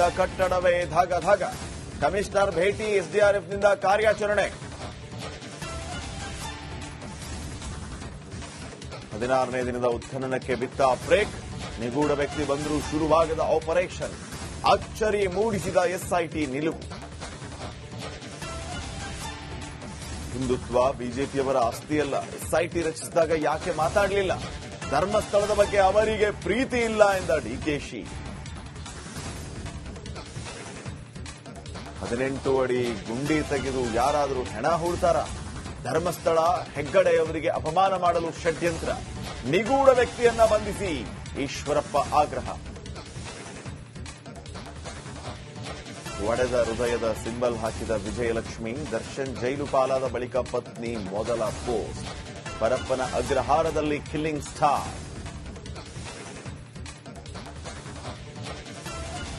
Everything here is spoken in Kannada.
ಎಸ್ಡಿಆರ್ಎಫ್ನಿಂದ ಕಟ್ಟಡವೇ ಧಗ ಧಗ. ಕಮಿಷನರ್ ಭೇಟಿ ಎಸ್ಡಿಆರ್ಎಫ್ನಿಂದ ಕಾರ್ಯಾಚರಣೆ. ಹದಿನಾರನೇ ದಿನದ ಉತ್ಖನನಕ್ಕೆ ಬಿತ್ತ ಬ್ರೇಕ್. ನಿಗೂಢ ವ್ಯಕ್ತಿ ಬಂದರೂ ಶುರುವಾಗದ ಆಪರೇಷನ್. ಅಚ್ಚರಿ ಮೂಡಿಸಿದ ಎಸ್ಐಟಿ ನಿಲುವು. ಹಿಂದುತ್ವ ಬಿಜೆಪಿಯವರ ಆಸ್ತಿಯಲ್ಲ. ಎಸ್ಐಟಿ ರಚಿಸಿದಾಗ ಯಾಕೆ ಮಾತಾಡಲಿಲ್ಲ? ಧರ್ಮಸ್ಥಳದ ಬಗ್ಗೆ ಅವರಿಗೆ ಪ್ರೀತಿ ಇಲ್ಲ ಎಂದ ಡಿಕೆಶಿ ಹದಿನೆಂಟು ಅಡಿ ಗುಂಡಿ ತೆಗೆದು ಯಾರಾದರೂ ಹೆಣ ಹೂಡ್ತಾರ? ಧರ್ಮಸ್ಥಳ ಹೆಗ್ಗಡೆಯವರಿಗೆ ಅಪಮಾನ ಮಾಡಲು ಷಡ್ಯಂತ್ರ. ನಿಗೂಢ ವ್ಯಕ್ತಿಯನ್ನ ಬಂಧಿಸಿ ಈಶ್ವರಪ್ಪ ಆಗ್ರಹ. ಒಡೆದ ಹೃದಯದ ಸಿಂಬಲ್ ಹಾಕಿದ ವಿಜಯಲಕ್ಷ್ಮಿ ದರ್ಶನ್ ಜೈಲು ಪಾಲಾದ ಬಳಿಕ ಪತ್ನಿ ಮೊದಲ ಪೋಸ್ಟ್. ಪರಪ್ಪನ ಅಗ್ರಹಾರದಲ್ಲಿ ಕಿಲ್ಲಿಂಗ್ ಸ್ಟಾರ್.